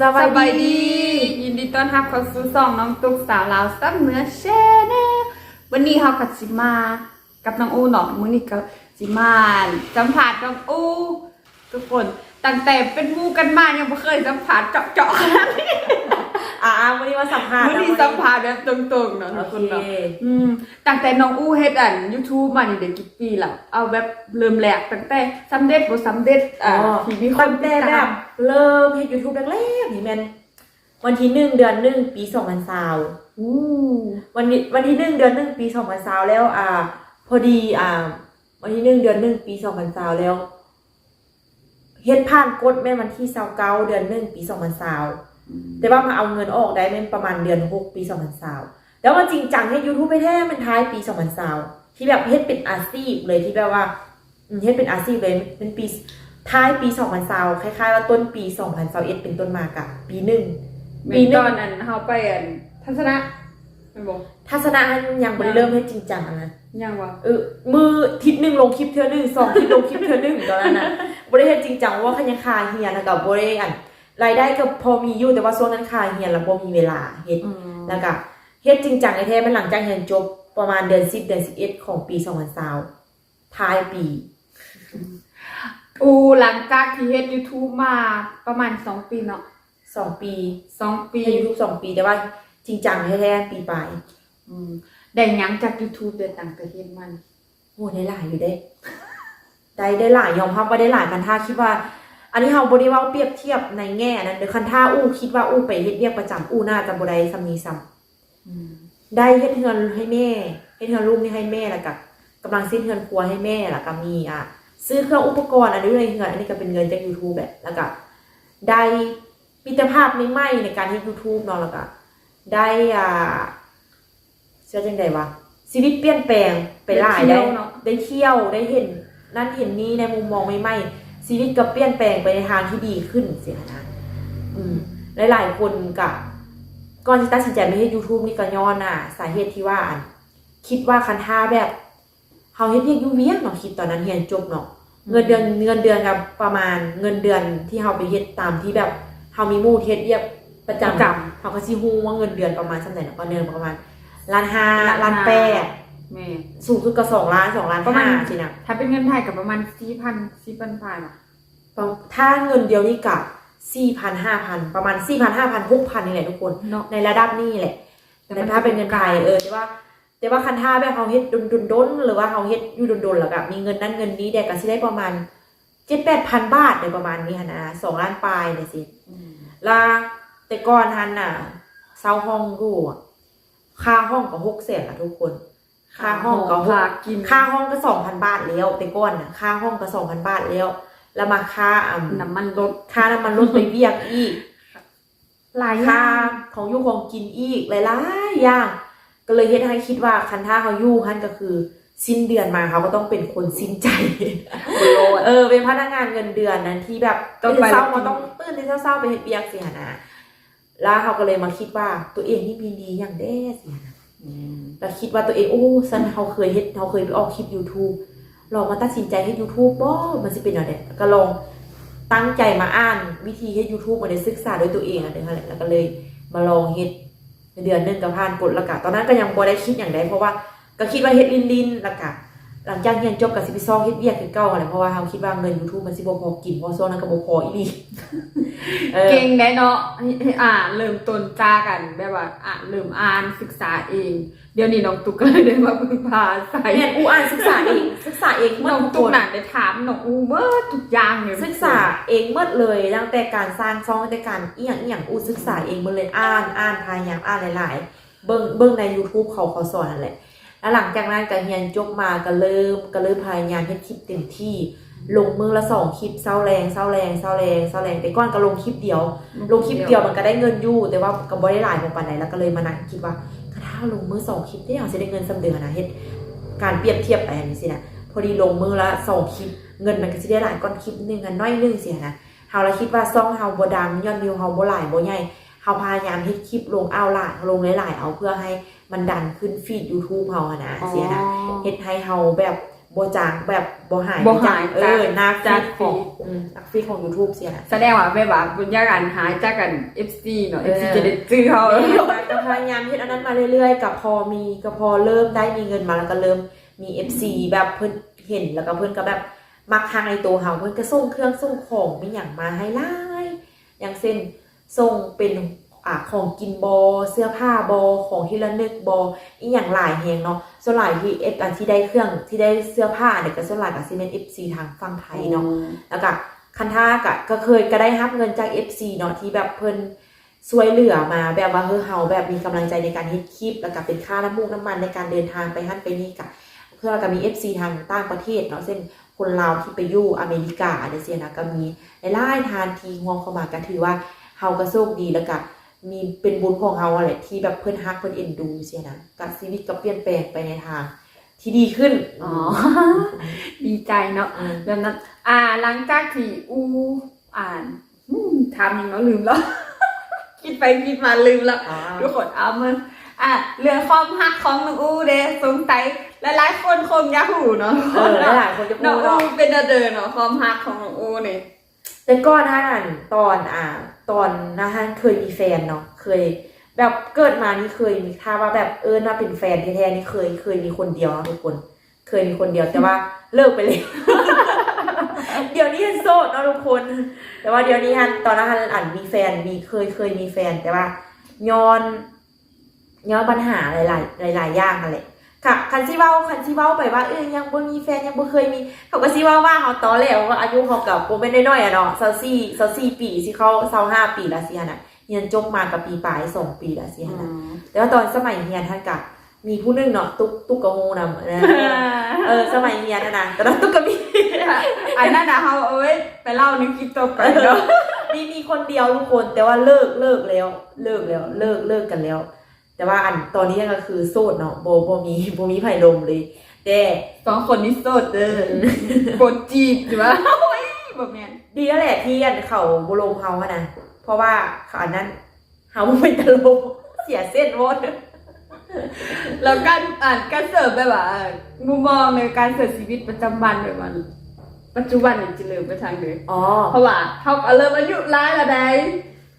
สบายสบายดี ดี ยินดีต้อนรับเข้าสู่สองน้องตุ๊กสาวลาวซับเหนื้อเชนแนลวันนี้เขากับจิมา กับน้องอูเนาะมื้อนี้ก็จิมาสัมผัสน้องอูทุกคนตั้งแต่เป็นหมู่กันมายังไม่เคยสัมผัสเจาะๆขนาดนี้ อ่าวันนี้มาสัมภาษณ์มื้อนี้สัมผัสแบบตรงๆเนาะโอทุกเคคนเนาะอืมตั้งแต่น้องอูเฮ็ดอัน YouTube มานี่ได้กี่ปีแล้วเอาแบบเริ่มแรกตั้งแต่สำเร็จบ่สำเร็จอ่าที่มีคนตั้งแต่แบบเริ่มเฮ็ดยูทูบแรกๆนี่แม่นวันที่หนึ่งเดือนหนึ่งปีสองพันสาวอู้วันนี้วันที่หนึ่งเดือนหนึ่งปีสองพันสาวแล้ว อ่า พอดีอ่า วันที่หนึ่งเดือนหนึ่งปีสองพันสาวแล้วเฮ็ดผ่านกฎแม่นวันที่เสาเก้าเดือนหนึ่งปีสองพันสาว แต่ว่ามาเอาเงินออกได้แม่นประมาณเดือนหกปีสองพันสาวแล้วมันจริงจังให้ยูทูบไปแท้มันท้ายปีสองพันสาวที่แบบเฮ็ดเป็นอาชีพเลยที่แบบว่าอืมเฮ็ดเป็นอาชีพเลยเป็นปีท้ายปีสองพันสาวคล้ายๆว่าต้นปีสองพันสาวเอ็ดเป็นต้นมากะปีหนึ่งมีปีหตนึ่องนนั้นเฮาไปอันทัศนะมันบอกทัศนะยังไม่ได้เริ่มให้จริงจังอะนะยังวะเออมือทิศหนึ่งลงคลิปเท่านึงสองทิศลงคลิปเท่านึงตอนนั้นนะบริเฮ็ดจริงจังว่าคันยังคาเฮียนะกับบริอัน รายได้ก็พอมีอยู่แต่ว่าช่วงนั้นคาเฮียแล้วบ่มีเวลาเฮ็ดแล้วก็เฮ็ดจริงจังในแท้เป็นหลังจากเรียนจบประมาณเดือน10เดือน11ของปี2020ท้ายปีอูหลังจากที่เฮ็ด YouTube มาประมาณ2ปีเนาะ2ปี2ปีเฮ็ด YouTube 2ปีแต่ว่าจริงจังแท้ๆปีปลายอืมได้หยังจาก YouTube เดินต่างประเทศมันโอ้ได้หลายอยู่เด้ ได้ได้หลายยอมรับว่าได้หลายคันท่าคิดว่า อันนี้เฮาบ่ได้เว้าเปรียบเทียบในแง่นั้นเด้อคันท่าอู้คิดว่าอู้ไปเฮ็ดเวียกประจำอู้น่าจะบ่ได้ซำนี้ซ้ำได้เฮ็ดเงินให้แม่เฮ็ดเงินลูกนี่ให้แม่แล้วก็กำลังซื้อเงินครัวให้แม่แล้วก็มีอะซื้อเครื่องอุปกรณ์อันนี้ในเงินอันนี้ก็เป็นเงินจาก YouTube แบบแล้วก็ได้มิตรภาพใหม่ๆในการเฮ็ด YouTube เนาะแล้วก็ได้อ่าเชื่อจังไดวะชีวิตเปลี่ยนแปลงไปหลายได้ได้เที่ยวเนาะได้เที่ยวได้เห็น นั่นเห็นนี้ในมุมมองใหม่ๆ ชีวิตก็เปลี่ยนแปลงไปในทางที่ดีขึ้นเสียนะอืมหลายๆคนกับก่อนที่ตัดสินใจมาเฮ็ด YouTube นี่ก็ย้อนน่ะ สาเหตุที่ว่าอันคิดว่าคันท่าแบบเฮาเฮ็ดเวียกอยู่เวียงเนาะคิดตอนนั้นเรียนจบเนาะเงินเดือนเงินเดือนกับประมาณเงินเดือนที่เฮาไปเฮ็ดตามที่แบบเฮามีหมู่ที่เฮ็ดเวียกประจำประจเฮาก็สิฮู้ว่าเงินเดือนประมาณซั่นใดเนาะก็เดือนประมาณล้านห้าล้าล้านนห้าแปดแม่สูงสุดก็สองล้านสองล้านประมาณห้สินะถ้าเป็นเงินไทยก็ประมาณ4,000 4,000บาทอะ ถ้าเงินเดียวนี่กะ4,000 5,000ประมาณ4,000 5,000 6,000นี่แหละทุกคนเนาะ ในระดับนี้แหละแต่ถ้าเป็นเงินไทยเออแต่ว่า แต่ว่าคันท่าแบบเขาเฮ็ดดนดนดนๆหรือว่าเขาเฮ็ดอยู่ดนดนๆแล้วก็มีเงินนั้นเงินนี้แดกก็สิได้ประมาณเจ็ดแปดพันบาทโดยประมาณนี้หันนะสองล้านปลายเนี่ยสิอืมแลาแต่ก่อนทันน่ะเช่าห้องอยู่อะค่าห้องก็หกแสนละทุกคน ค่าห้องก็หค่ากกินค่าห้องก็สองพันบาทแล้วแต่ก่อนน่ะค่าห้องก็สองพันบาทแล้ว แล้วมาค่าอ่ำน้ำมันรถค่าน้ำมันรถไปเวียกอีกหลายอค่าย่างของอยู่ของกินอีกหลายๆอย่าง ก็เลยเฮ็ดให้คิดว่าคันท่าเขาอยู่ฮั่นก็คือ สิ้นเดือนมาเขาก็ต้องเป็นคนสิ้นใจโลดเออ เป็นพนักงานเงินเดือนนั้นที่แบบต้องตื่นไปเช้าแล้วกิมานต้องตื่นเช้าๆไปเฮ็ดเบียกสิหนนะแล้วเขาก็เลยมาคิดว่าตัวเองนี่มีดีอย่างแด้สิหนนะแล้วคิดว่าตัวเองโอ้สันเขาเคยเฮ็ดเขาเคยไปออกคลิป YouTube ลองมาตัดสินใจให้ YouTube บ่มันสิเป็นอะไรก็ลองตั้งใจมาอ่านวิธีให้ YouTube มาได้ศึกษาด้วยตัวเองอะเด้แล้วก็เลยมาลองเฮ็ดเดือนหนึงก็ผ่านกฎแล้วก็ตอนนั้นก็ยังบ่ได้คิดอย่างใดเพราะว่าก็คิดว่าเฮ็ดลินๆแล้วก็ หลังจากเรียนจบก็สิไปซอกเฮ็ดเวียกคือเก่าแหละเพราะว่าเราคิดว่าเงิน YouTube มันสิบ่พอกินเพราะช่วงนั้นก็บ่พออีหลีเออเก่งได้เนาะอ่านเริ่มต้นจ้ากันแบบว่าอ่านเริ่มอ่านศึกษาเอง เดี๋ยวนี้น้องตุ๊กก็เลยได้มาพึ่งพาใส่แม่นอูอ่านศึกษาเองศึกษาเองเมื่น้อองทุกตุ๊กคนน่ะได้ถามน้องอูเมื่อทุกอย่างเลยศึกษาเองหมดเลยตั้งแต่การสร้างช่องตั้งแต่การอีหยังอีหยังอูศึกษาเองหมดเลยอ่านอ่านพยายามอ่านหลาย ๆ เบิ่งเบิ่งใน YouTube เขาเขาสอนนั่นแหละ แล้วหลังจากนั้นก็เรียนจบมาก็เริ่มก็เริ่มพยายามเฮ็ดคลิปเต็มที่ลงมือละสองคลิปเศร้าแรงเศร้าแรงเศร้าแรงเศร้าแรงแต่ก่อนก็ลงคลิปเดียว ลงคลิปเดียวมันก็ได้เงินอยู่ แต่ว่าก็บ่ได้หลายพอปานใดแล้วก็เลยมานั่งคิดว่าถ้าลงมือสองคลิปได้เอางสิได้เงินสำเดือนนะเฮ็ดการเปรียบเทียบไปอันนี้สินะพอดีลงมือละสองคลิปเงินมันก็สิได้หลายก้อนคลิปนึงกันน้อยนึงเสียนะเฮาละคิดว่าซ่องเฮาบ่ดังยอดวิวเฮาบ่หลายบ่ใหญ่เฮาพยายามเฮ็ดคลิปลงเอาหลายลงหลายๆเอาเพื่อให้ มันดันขึ้นฟีด YouTube เฮาอะนะเสียนะเฮ็ดให้เฮาแบบบ่จางแบบบ่หายบ่หายเออจากหน้าจากฟีดของ feed อืมนักฟีดของ YouTube เสียนะแสดงว่าแบบว่าบุญญากันหายจากกัน FC เนาะเออ FC จะได้ซื้อเขาเออก็พยายามเฮ็ดอันนั้นมาเรื่อยๆกับพอมีก็พอเริ่มได้มีเงินมาแล้วก็เริ่มมี FC แบบเพิ่นเห็นแล้วก็เพิ่นก็แบบมักทางในตัวเฮาเพิ่นก็ส่งเครื่องส่งของมีหยังมาให้หลายอย่างเช่นส่งเป็น อ่าของกินบอเสื้อผ้าบอของที่ระลึกบออีหยังหลายแฮงเนาะส่วนหลายที่เอฟอันที่ได้เครื่องที่ได้เสื้อผ้าเนี่ยก็ส่วนหลายก็สิเป็น FC ทางฝั่งไทยเนาะแล้วก็คันท่ากะก็เคยก็ได้รับเงินจาก FC เนาะที่แบบเพิ่นช่วยเหลือมาแบบว่าเฮ้อเฮาแบบมีกำลังใจในการเฮ็ดคลิป แล้วก็เป็นค่าน้ำมูกน้ำมันในการเดินทางไปฮั่นไปนี่กะเพื่อแล้วก็มี FC ทางต่างประเทศเนาะเช่นคนลาวที่ไปอยู่อเมริกาเดเซียนะก็มีหลายๆทานทีงวงเข้ามาก็ถือว่าเฮาก็โชคดีแล้วก็ มีเป็นบุญของเฮาอะแหละที่แบบเพิ่นฮักเพิ่นเอ็นดูเสียนะก็ชีวิตก็เปลี่ยนแปลงไปในทางที่ดีขึ้น อ๋อ ดีใจเนาะอืมแบบนั้นอ่า หลังจากที่อูอ่านอืมทำยังแล้วลืมแล้ว คิดไปคิดมาลืมแล้วอ๋อทุกคนเอามันอะเรื่องความหักของน้องอูเด้สงสัยหลายๆคนคงอยากหูเนาะเออหลายๆคนจะพูน้องดอูว่าเป็นอะเดินเนาะความหักของน้องอูเนี่ย แต่ก่อนหน้านั้นตอนอ่า ตอนนะฮะเคยมีแฟนเนาะเคย แบบเกิดมานี่เคยมีถ้าว่าแบบเออน่าเป็นแฟนแท้ๆนี่เคยเคยมีคนเดียวนะทุกคน เคยมีคนเดียวแต่ว่าเลิกไปเลย เดี๋ยวนี้ฮันโสดเนาะทุกคน แต่ว่าเดี๋ยวนี้ฮันตอนนั้นฮันอ่านมีแฟนมีเคยเคยมีแฟนแต่ว่าย้อนย้อนปัญหาหลาย ๆ หลาย ๆ อย่างนั่นแหละ ค่ะคันซีเว้าคันซีเว้าไปว่าเออยังบ่มีแฟนยังบ่เคยมี เขาก็สิว่าว่าเขาตอแล้วว่าอายุเขากับโบไม่ได้น้อยอะเนาะซาซี่ซาซี่ปีสิเขาเซาห้าปีละสิฮะนะเรียนจบมากับปีปลายสองปีละสิฮะนะแต่ว่าตอนสมัยเรียนท่านกับมีผู้หนึงเนาะตุ๊กตุ๊กกะโมนำนะเออสมัยเรียนนะนะแต่ว่าตุ๊กกะมีอันนั้นนะเขาเอาไว้ไปเล่าในคลิปต่อไปเนาะมีมีคนเดียวทุกคนแต่ว่าเลิกเลิกแล้ว เลิกแล้ว เลิกเลิกกันแล้ว แต่ว่าอันตอนนี้ก็คือโสดเนาะโบโบมีโบมีไผ่ลมเลย แต่สองคนนี้โสดเด้อปวดจีบหรือว่าโอ้ยแบบแมนดีแล้วแหละที่อันเขาโบลมเขาอะนะเพราะว่าเขาอันนั้นเขาเป็นตลกเสียเส้นหมดแล้วการอ่านการเสิร์ฟแบบว่ามุมมองในการเสิร์ฟชีวิตประจำวันแบบว่าปัจจุบันเนี่ยจะเริ่มไปทางเลยอ๋อเพราะว่าเขาก็เริ่มอายุร้ายและใด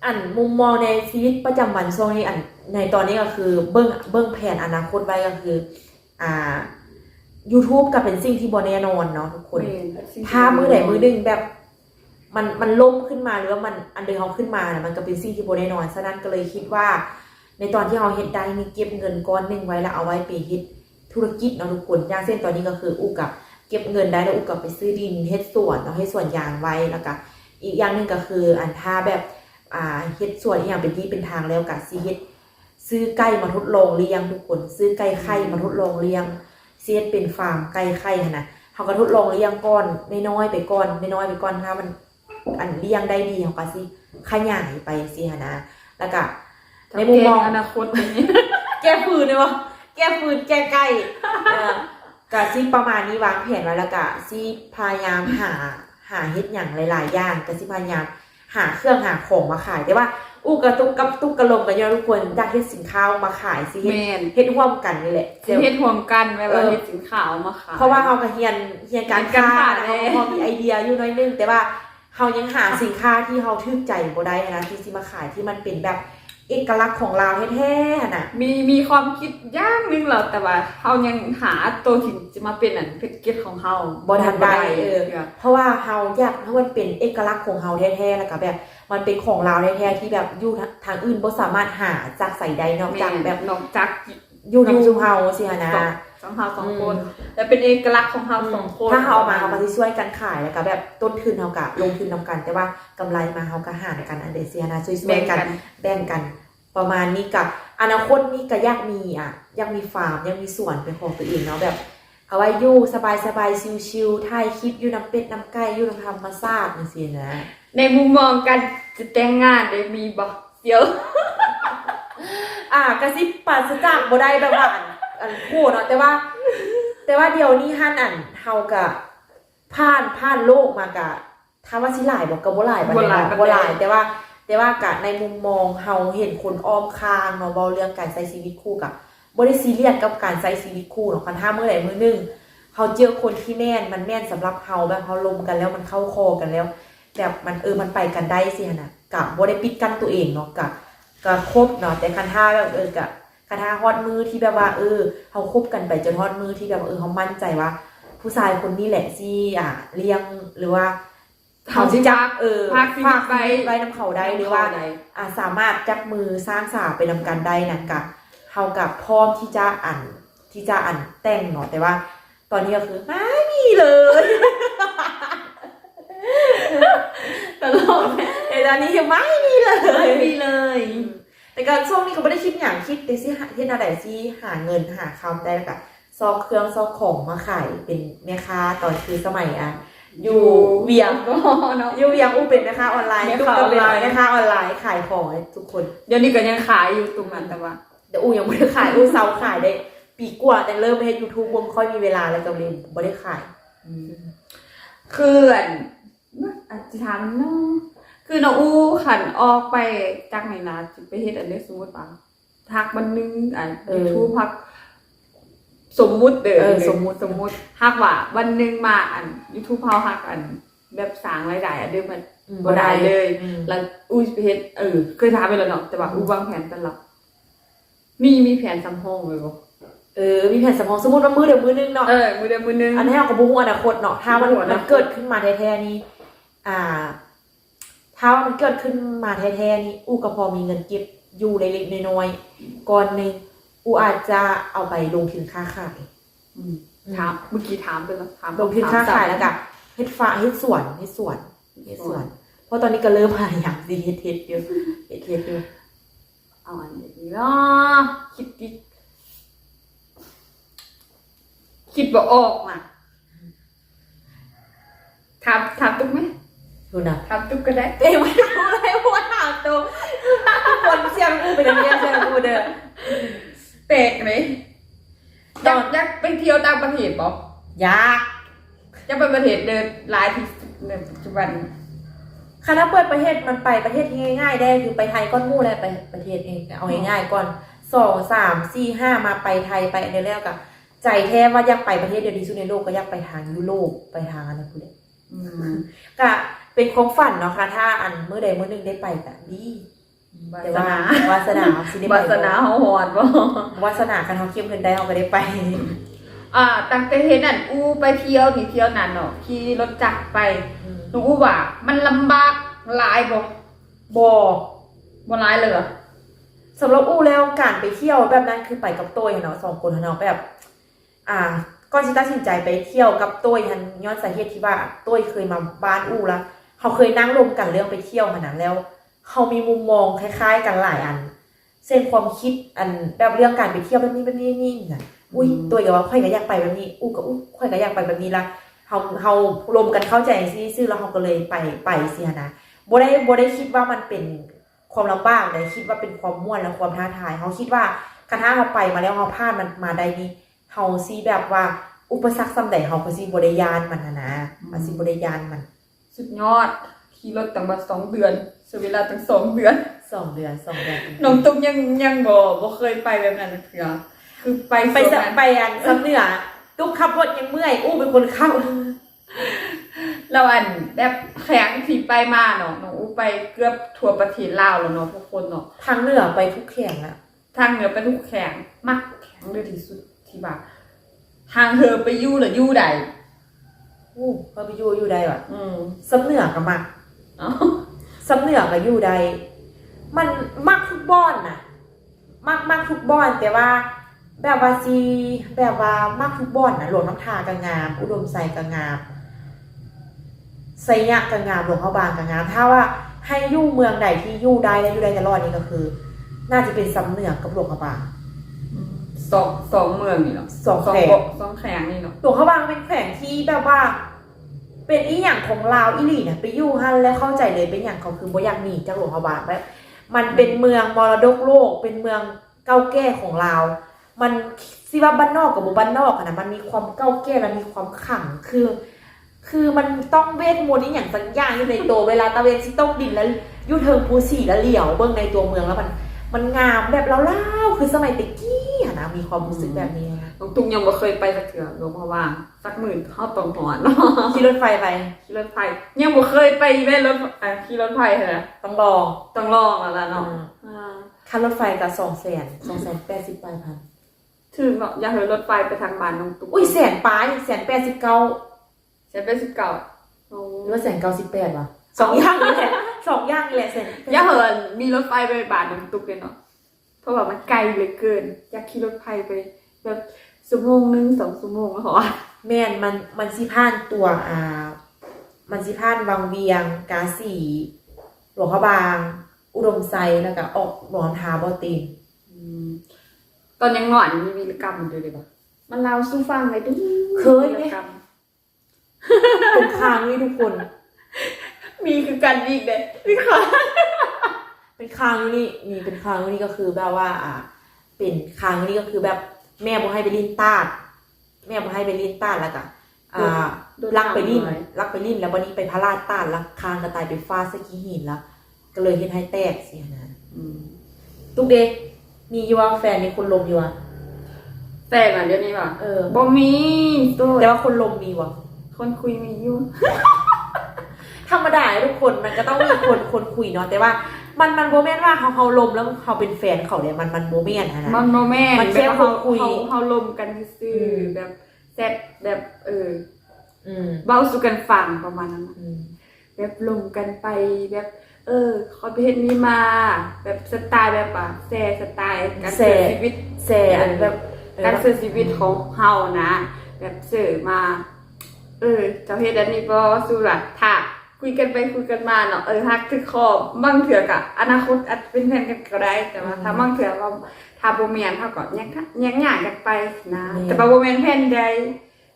อันมุมมองในชีวิตประจำวันช่วงนี้อันในตอนนี้ก็คือเบิ้งเบิ้งแผนอนาคตไว้ก็คือ อ่า YouTube ก็เป็นสิ่งที่บแน่นอนเนาะทุกคน ถ้ามือไหนมือหนึ่งแบบ มันมันล่มขึ้นมาหรือว่ามันอันเดอร์เขาขึ้นมาเนี่ยมันก็เป็นสิ่งที่บแน่นอนฉะนั้นก็เลยคิดว่า ในตอนที่เราเฮ็ดได้นี่เก็บเงินก้อนหนึ่งไว้แล้วเอาไว้ไปเฮ็ดธุรกิจเนาะทุกคนอย่างเช่นตอนนี้ก็คืออุกกับเก็บเงินได้แล้วอุกกับไปซื้อดินเฮ็ดสวนเนาะให้สวนยางไว้แล้วก็อีกอย่างหนึ่งก็คือ อันถ้าแบบ อ่าเฮ็ดสวนอหย่างเป็นที่เป็นทางแล้วก็สิเฮ็ดซื้อไก่มาทดลองเลี้ยงทุกคน ซื้อไก่ไข่มาทดลองเลี้ยงเสียดเป็นฟาร์มไก่ไข่หั่นนะเขาก็ทดลองเลี้ยงก่อนน้อยๆไปก่อนน้อยๆไปก่อนถ้ามันอันเลี้ยงได้ดีเขาก็สิขยายไปสิหั่นนะแล้วก็ในมุมมองอนาคตอย่างนี้แก้ฟืนเลยวะแก้ฟืนแก้ไก่เออกะซิประมาณนี้วางแผนไว้แล้วกะซิพยายามหาหาเฮ็ดอย่างหลาย ๆ อย่างกะซิพยายาม หาเครื่องหาของมาขายแต่ว่าอู้กระตุกกับตุกกระลงกันเยอะทุกคนอยากเฮ็ดสินค้ามาขายสิเฮ็ดแมนเฮ็ดร่วมกันนี่แหละสิเฮ็ดรวมกันไว้ว่าเออเฮ็ดสินค้าเอามาขายเพราะว่าเขาก็เฮียนเฮียนการการค้าค้านะแน่เขามีไอเดียอยู่หน้อยนึงแต่ว่าเขายังหาสินค้าที่เขาทึกใจบ่ได้นะที่สิมาขายที่มันเป็นแบบ เอกลักษณ์ของเราแท้ๆน่ะ มีมีความคิดอย่างหนึงแหละแต่ว่าเขายังหาตัวที่จะมาเป็นอันเพชรเก็ตของเขาบ่ทันได้เออพื่ เพราะว่าเฮาอยากให้มันเป็นเอกลักษณ์ของเฮาแท้ๆแล้วก็แบบ มันเป็นของเราแท้ๆที่แบบอยู่ทางอื่นบ่สามารถหาจากใส่ใดนอกจากแม่แบบนอกจากอยู่ในชุมเฮาสิฮะนะ สองเฮาสองคน แต่เป็นเอกลักษณ์ของเฮาสองคนถ้าเฮาเอามาเฮาก็สิช่วยกันขายแล้วก็แบบต้นทุนเฮาก็ลงทุนนำกัน แต่ว่ากำไรมาเฮาก็หารกันอันเดเซียนะช่วยแบ่งๆกันกันแบ่งกัน ประมาณนี้กับอนาคตนี่ก็อยากมีอะอยากมีฟาร์มอยากมีสวนเป็นของตัวเองเนาะแบบเอาไว้อยู่สบายๆชิลๆถ่ายคลิปอยู่น้ำเป็ดน้ำไก่อยู่น้ำธรรมชาติจังซี่นะ ในมุมมองการจะแต่งงานได้มีบ่เดี๋ยว อ่ากระซิบปราศจากบ่ได้แบบว่าอันอันพูดเนาะแต่ว่า แต่ว่าเดี๋ยวนี้ฮั่นอันเฮากะผ่านผ่านโลกมากะถ้าว่าสิหลายบอกก็บ่หลายปานใดบ่หลายเนาะปานใดบ่หลายแต่ว่า แต่ว่ากะในมุมมองเฮาเห็นคนอ้อมข้างเนาะเว้าเรื่องการใช้ชีวิตคู่กับบ่ได้ซีเรียสกับการใช้ชีวิตคู่เนาะคันถ้าเมื้อใดมื้อหนึงเขาเจอคนที่แม่นมันแม่นสำหรับเขาแบบเขาลมกันแล้วมันเข้าคอกันแล้วแบบมันเออมันไปกันได้สิหั่นนะกับบ่ได้ปิดกั้นตัวเองเนาะกับกับคบเนาะแต่คันท่าแบบเออกับคันท่าฮอดมือที่แบบว่า เออเขาคบกันไปจนฮอดมือที่แบบเออเขามั่นใจว่า ผู้ชายคนนี้แหละที่อ่าเลี้ยงหรือว่า เขาสิจักเออพากชีวิตไปไว้น้ำเขาได้หรือว่าอ่าสามารถจับมือสร้างสาไปนำกันได้นะกับเฮากับพร้อมที่จะอ่านที่จะอ่านแต่งเนาะแต่ว่า ตอนนี้ก็คือไม่มีเลยตลกแต่ตอนนี้ยังไม่มีเลยไม่มีเลย แต่การช่วงนี้ก็ไม่ได้คิดอย่างคิดแต่สิหาที่นาใดที่หาเงินหาคำได้แล้วก็ซอกเครื่องซอกของมาขายเป็นแม่ค้าตอนคือสมัยอะ อยู่เวียงก็เนาะอยู่เวียงอู้เป็นแม่ค้าออนไลน์แม่ตุ๊กค้าก็เป็นออนไลน์แม่ค้าออนไลน์ขายของให้ทุกคน เดี๋ยวนี้ก็ยังขายอยู่ตรงนั้นแต่ว่าแต่อูยังไม่ได้ขายอูเซาขายได้ ปีกว่าแต่เริ่มไปให้ยูทูบวงค่อยมีเวลาแล้วกับเรียนไม่ได้ขาย คืออันอาจจะถามเนาะคือน้องอูขันออกไปจากไหนนะจะไปเฮ็ดอันนี้สมมติป่ะทักวันหนึงอันเออ ยูทูบพัก สมมุติเด้อเออสมมุติ สมมุติฮักว่าวันหนึงมาอันยูทูบเฮาฮักอัน แบบสร้างรายได้อันเดิมมันบ่ได้เลย อืมแล้วอูไปเฮ็ดเออเคยถามไปแล้วเนาะแต่ว่าอูวางแผนตลอดมีมีแผนสำห้องไว้บ่เออมีแผ่นสมองสมมติว่ามือเดียวมือนึงเนาะ เออมือเดียวมือหนึง อันนี้เราก็บุ้งอนาคตเนาะถ้ามันบุ้งอนาคต มันเกิดขึ้นมาแท้ๆนี่อ่า ถ้าว่ามันเกิดขึ้นมาแท้ๆนี่อูก็พอมีเงินเก็บอยู่เล็กๆน้อยๆก่อนหนึ่ง อูอาจจะเอาไปลงทุนค้าขายอืมถามเมื่อกี้ถามไปแล้วถามลงทุนค้าขายถมแล้วก็เฮ็ดฟ้าเฮ็ดสวนเฮ็ดสวนเฮ็ดสวน เพราะตอนนี้ก็เริ่มพยายามสิเฮ็ดเฮ็ดอยู่เฮ็ดเฮ็ดอยู่เอาอันนี้เนาะคิดดิคิดบ่ออกอะถามถามตุ๊กไหมดูนะถามตุ๊กก็ได้เอ้ยไม่รู้อะไรหัวถามตัวคนเสียงกูเป็นอย่างเงี้ยเสียงกูเด้อ แปลกไหมอยากอยากไปเที่ยวต่างประเทศ บ่ยากจะไปประเทศเดินหลายที่สุดในปัจจุบันคณะเปิดประเทศมันไปประเทศที่ง่ายๆได้คือไปไทยก้อนหมู่เลยไปประเทศเองเอาง่ายๆก่อนสองสามสี่ห้ามาไปไทยไปอันเดียวแล้วกับใจแท้ว่าอยากไปประเทศเดียวที่สุดในโลกก็อยากไปทางยุโรปไปทางอะไรพวกนี้อืมก็เป็นความฝันเนาะค่ะถ้าอันเมื่อใดเมื่อหนึงได้ไปก็ดีวาแต่สว่านาวาสนาสิได้ไปวาสนาเฮาหอนบ่วาสนาคันเฮาเข้มเงินได้เฮาก็ได้ไป อ่าตั้งแต่เห็นอันอู้ไปเที่ยวนี่เที่ยวนั่นเนาะขี่รถจักรไปหนูอู้ว่า มันลำบากหลายบ่บ่บ่หลายเลยเหรอสำหรับอู้แล้วการไปเที่ยวแบบนั้นคือไปกับตัวเนาะสองคนเนาะแบบ อ่าก่อนที่ตัดสินใจไปเที่ยวกับตัวหันย้อนสาเหตุที่ว่าตัวเคยมาบ้านอู้ละเขาเคยนั่งรวมกันเรื่องไปเที่ยวขนาดแล้วเขามีมุมมองคล้าย ๆ กันหลายอัน เส้นความคิดอันแบบเรื่องการไปเที่ยวแบบนี้แบบนี้นี่นะ อุ้ยตัวก็ว่าค่อยก็อยากไปแบบนี้ อู้ก็อู้ค่อยก็อยากไปแบบนี้ละเขาเขารวมกันเข้าใจซิซื่อแล้วเขาก็เลยไปไปสิฮะนะบ่ได้บ่ได้คิดว่ามันเป็นความลำบากเลยคิดว่าเป็นความม่วนและความท้าทายเขาคิดว่าการถ้าเขาไปมาแล้วเขาพลาดมันมาได้นี่เฮาซีแบบว่าอุปสรรคซ้ำใดเฮาก็สิบ่ได้ยานมันนะนะมันสิบ่ได้ยานมัน สุดยอดขี่รถตั้งมาสองเดือนใช้เวลาตั้งสองเดือนสองเดือนสองเดือนน้องตุ๊กยังยังบ่บ่เคยไปแบบนั้นเถื่อ คือไปไปส่วนสะนั้นไปอันซ้ำเหนือตุ๊กขับรถยังเมื่อย อู้เป็นคนขับแล้วอันแบบแข็งที่ไปมาเนาะน้องอู้ไปเกือบทั่วประเทศลาวแล้วเนาะทุกคนเนาะทางเหนือไปทุกแข่งอะทางเหนือไปทุกแข็งมักแข็งเลยที่สุดที่ว่าทางเธอไปอยู่หรืออยู่ใดอู้ก็ไปอยู่อยู่ใดวะอืมซ้ำเหนือก็มักเอ้าซ้ำเหนือก็อยู่ใดมันมักทุกบ้อนน่ะ มักมักทุกบ้อนแต่ว่า แบบว่าซีแบบว่ามักทุกบ้อนน่ะหลวงน้ำทากะงาม อุดมไซกะงามไซยะกะงามหลวงพระบางกะงาม ถ้าว่าให้อยู่เมืองใดที่อยู่ได้และอยู่ได้ตลอดนี่ก็คือ น่าจะเป็นซ้ำเหนือกับหลวงพระบางสองสองเมืองนี่เนาะสองสองแขวงเกาะสองแข็งนี่เนาะหลวงพระบางเป็นแขวงที่แบบว่า เป็นอีหยังของลาวอีหลีเนี่ยไปอยู่ฮันแล้วเข้าใจเลยเป็นอย่างเขาคือบ่อยากหนีจากหลวงพระบางแบบมันเป็นเมืองมรดกโลกเป็นเมืองเก่าแก่ของลาว มันสิว่าบ้านนอกกับบ่บ้านนอกอะนะมันมีความเก่าแก่และมีความขลังคือ คือมันต้องเวทมนต์นี่อย่างสักอย่างอยู่ในตัวเวลาตะเวนที่ต้องดินแล้วอยูเทิงภูสีแล้วเหลียวเบิ่งในตัวเมืองแล้วมัน มันงามแบบเล่าๆคือสมัยตะกี้อะนะมีความรู้สึกแบบนี้นะน้องตุ๊กยังบ่เคยไปสักเถื่อหลวงพ่อว่างสักหมื่นเฮาต้องหอนเนาะขี่รถไฟไปขี่รถไฟยังบ่เคยไปแม่รถอะขี่รถไฟเหรอต้องลองต้องลองแล้วล่ะเนาะอืมอ่าค่ารถไฟกับสองแสนสองแสนแปดสิบปลายพัน ถึงเนาะอยากเห็นรถไฟไปทางบ้านน้องตุ๊กอุ้ยแสนปลายแสนแปดสิบเก้าใช้เป็นสิบเก้าโอ้หรือว่าแสนเก้าสิบแปดวะสองอย่างนี่แหละสองอย่างนี่แหละแสนอยากเห็นมีรถไฟไปบ้านน้องตุ๊กเลยเนาะเพราะว่ามันไกลเหลือเกิน อยากขี่รถไฟไปแบบชั่วโมงหนึงสองชั่วโมงแล้วเหรอแม่นมันมันสิผ่านตัวอ่า มันสิผ่านวังเวียง กาสีหลวงพระบาง อุดมไซแล้วก็ออกหลวงทาบอตีนอืม ตอนยังหงอนมีวีรกรรมอยู่เลยปะมันเล่าสู้ฟังเลยดูเคยไหม วีรกรรมเป็นค้างนี่ทุกคน มีคือกันอีกเด้มีค่ะเป็นค้างนี่นี่เป็นค้างนี่ก็คือแบบว่า อ่า เป็นค้างนี่ก็คือแบบแม่บอกให้ไปลิ้นตาด แม่บอกให้ไปลิ้นตาดแล้วก็อ่า ลักไปลิ้นลักไปลิ้นแล้ววันนี้ไปพระราชตาดลักคางกระต่ายไปฟาดสกีหินแล้วก็เลยเห็นให้แตกเสียนะ อืม ตุ๊กเด็ กมีอยู่ว่าแฟนมีคนลมอยู่อะแต่น่ะเดี๋ยวนี้ป่ะเออ บ่มีตัวแต่ว่าคนลมมีวะคนคุยมีอยู่ ธรรมดาทุกคนมันก็ต้องมีคนคนคุยเนาะแต่ว่า มันมันโมเมนต์ว่าเขาเขาลมแล้วเขาเป็นแฟนเขาเนี่ยมันมันโมเมนต์นะมันโมแม่นมันแค่แบบว่าคุยเขาเขาลมกันซื่ออืมๆแบบแซ่บแบบเอออืมเบาสู่กันฟังประมาณนั้นนะอืมแบบลมกันไปแบบ เออเขาไปเฮ็ดนี้มาแบบสไตล์แบบอะแซ่สไตล์การเสียชีวิตแสอันแบบการเสียชีวิตของเฮานะ แบบเสือมา เออเจ้าเฮ็ดอันนี้บ่สู้ล่ะถ้าคุยกันไปคุยกันมาเนาะเออฮักคือคอบางเถื่อกะอนาคตอาจจะเป็นแฟนกันก็ได้แต่ว่าถ้าบางเถื่อว่าถ้าบ่แม่นเฮาก็ยังยังหย่ากันไปนะ แต่ว่าบ่แม่นแฟนใด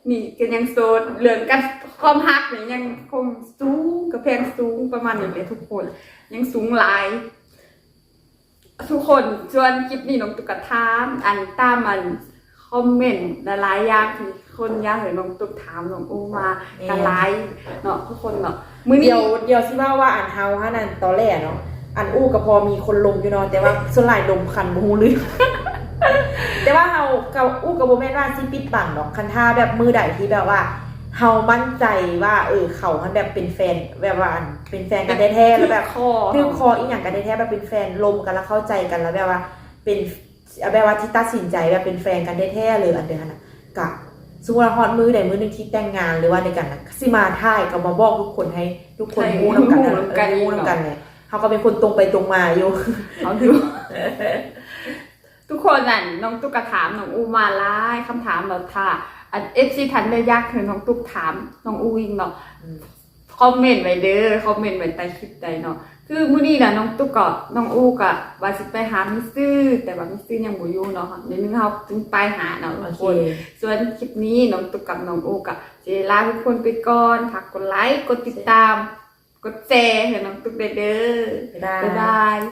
นี่ก็ยังโสดเรื่องกันความฮักนี่ยังคงสูงกับแพงสูงประมาณนี้เลยทุกคน ยังสูงหลาย ทุกคนชวนคลิปนี้น้องตุ๊กถามอันตามมันคอมเมนต์หลายๆอย่างที่คนอยากเห็นน้องตุ๊กถามน้องอูมากันหลายเนาะทุกคนเนาะมื้อนี้เดี๋ยวเดี๋ยวสิว่าว่าอันเฮาฮะนั่นตอนแรกเนาะอันอู้ก็พอมีคนลมอยู่เนาะแต่ว่าส่วนหลายลมคันบ่ฮู้ลืม แต่ว่าเฮาเกับอู้กับบ่แม่นว่าสิปิดบังดอกคันท่าแบบมือใดที่แบบว่าเฮามั่นใจว่าเออเขามันแบบเป็นแฟนแบบว่าเป็นแฟนกันแท้ๆแล้วแบบคอคือคออีกอย่างกันแท้ๆแบบเป็นแฟนลมกันแล้วเข้าใจกันแล้วแบบว่า เป็นแบบว่าที่ตัดสินใจแบบเป็นแฟนกันแท้ๆเลยอันเดียวกันะกะสมมติฮอตมือใดมือหนึ่งที่แต่งงานหรือว่าในกันนะสิมาท่ายก็มาบอกทุกคนให้ทุกคนรู้นำกันเออรู้นำกันเลยเขาก็เป็นคนตรงไปตรงมาอยู่เอาดู ทุกคนน่ะน้องตุ๊กถามน้องอูมาหลายคำถามเราถ้าอัน FC ทันได้ยากคือน้องตุ๊กถามน้องอูอิงเนาะอืมคอมเมนต์ไว้เด้อคอมเมนต์ไว้ใต้คลิปใดเนาะคือมื้อนี้น่ะน้องตุ๊กก็น้องอูก็ว่าสิไปหามิสซื้อแต่ว่ามิสซื้อยังบ่อยู่เนาะเดี๋ยวนึงเฮาจึงไปหาเนาะทุโอกเคคนส่วนคลิปนี้น้องตุ๊กกับน้องอูก็สิลาทุกคนไปก่อนฝากกดไลค์กดติดตาม กดแชร์ให้น้องตุ๊กได้เด้อได้บ๊ายบาย